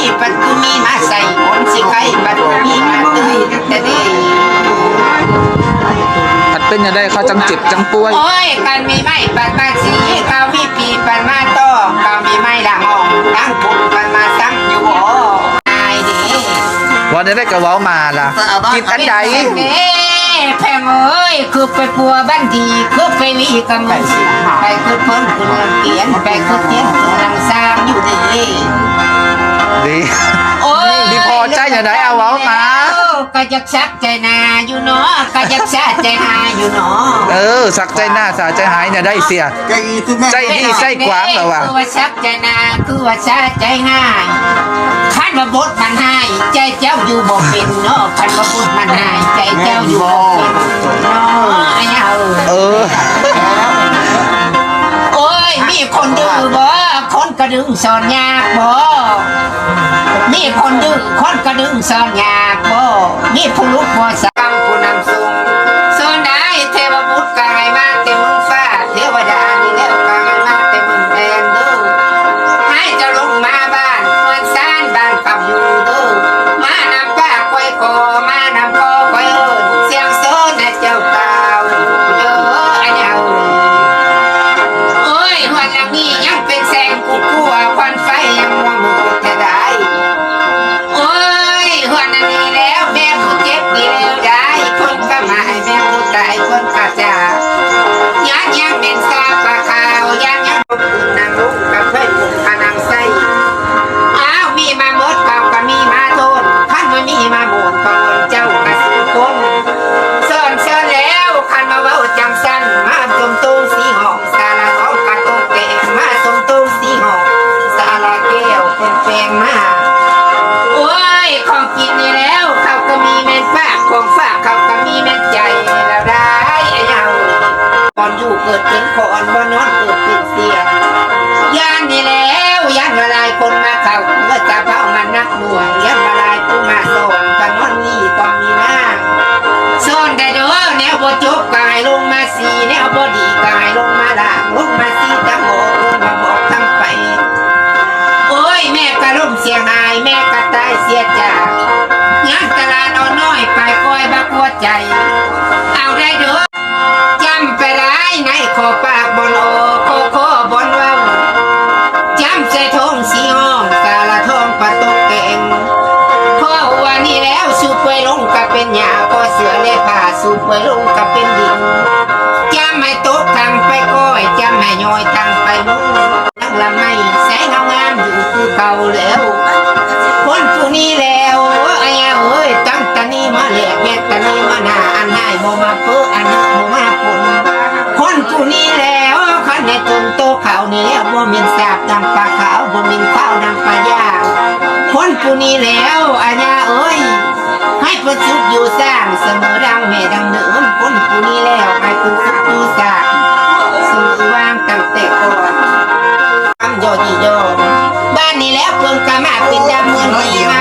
มีปัดกูมีมาใส่คนสิใครปัดกูมีมาตื้อแต่เดีผัดเป็นยังได้เขาจังเจ็บจังป่วย โอ้ยกันมีไม้ปัดมาสีเขามีปีปัดมาต้อเขามีไม้ละมองตั้งปุ่นปัดมาซ้ำอยู่บ่ตายดิวันนี้ได้กระเว้ามาล่ะกินอันใดเด้แพงเอ้ยคือไปปัวบ้านดีคือไปวีกับมึงไปคือเพิ่นคือเรื่องเกียนไปคือเกียนคือเรื่องสร้างอยู่ดี ดีโอ้ยดีพอใจอย่าได้เอาเว้ามาก็จะชักใจนาอยู่เนาะก็จะชักใจหาอยู่เนาะเออ สักใจหน้าสาใจหายเนี่ยได้เสีย ใจดีไส้กวางเหรอวะ คือว่าชักใจนาคือว่าชักใจง่ายคันว่าบทมันให้ใจเจ้าอยู่บ่เป็นเนาะคันว่าบทมันให้ใจเจ้าอยู่บ่เป็นเนาะไอ้เฮาเออ โอ้ยมีคนดื้อบ่คน กระดึงสอนยากบ่มีคนดื้อคนกระดึงสอนยากบ่มีผู้ลุกบ่สั ขอนบ่นอนเกิดเป็นเสียงย่านนี่แล้วย่านละลายคนมาเข้าเมื่อจะเผามันนักหน่วยย่านละลายผู้มาส่งกันนอนนี่ก็มีหน้าซ่อนได้เด้อแนวบ่จบกายลงมาสีแนวบ่ดีกายลงมาล่างลงมาสีทั้งโอกลงมาบอกทั้งไปโอ้ยแม่กระล่มเสียหายแม่กระตายเสียใจงานตลาดเอาน้อยไปคอยบักหัวใจ ผ้าสูบไปลงกับเป็นดินจะไม่ตกทางไปก้อยจะไม่ย้อยทางไปมุ้งนักละไม่แสงเงางามอยู่คือเก่าแล้วคนผู้นี้แล้วไอ้เอ้ยตั้งตะนี้มาแหลกแม่ตะนี้มาหน้าอันให้บ่มาเพื่ออันนั้นบ่มาผลคนผู้นี้แล้วคันในตนโตเขานี่แล้วบ่มีสาบนำปลาขาวบ่มีข้าวนำปลายางคนผู้นี้แล้วอาญาเอ้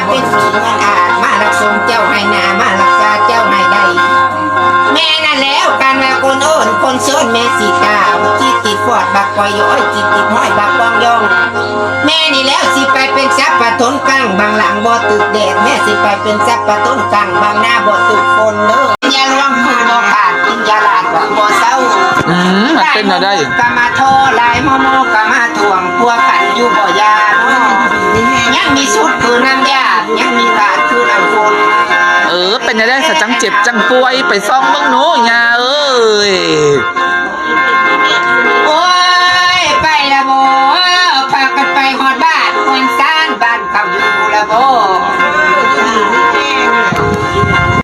เป็นสีเงินอาจมารักสมเจ้าให้หนามารักษาเจ้าให้ได้ แม่นั่นแล้วการมาคนโอนคนโซนแม่สีตาวที่ติดปอดบักปอยย้อยที่ติดห้อยบักปองยอง แม่นี่แล้วสิไปเป็นซับปะทนกลางบางหลังบ่ตึกแดดแม่สิไปเป็นซับปะทนกลางบางหน้าบ่ตึกฝนเด้อยาลวงคือบ่ขาดกินยาลาดว่าบ่เศร้าอืมผัดเป็นยังได้กะมาโทลายโมโมกะมาทวงพัวกันอยู่บ่ยาเนาะ ยังมีชุดคือน้ำยายังมีขาดคือน้ำฝนเออ เป็นยังได้สะจังเจ็บจังป่วยไปซ่องเบิ่งหนูยาเอ้ย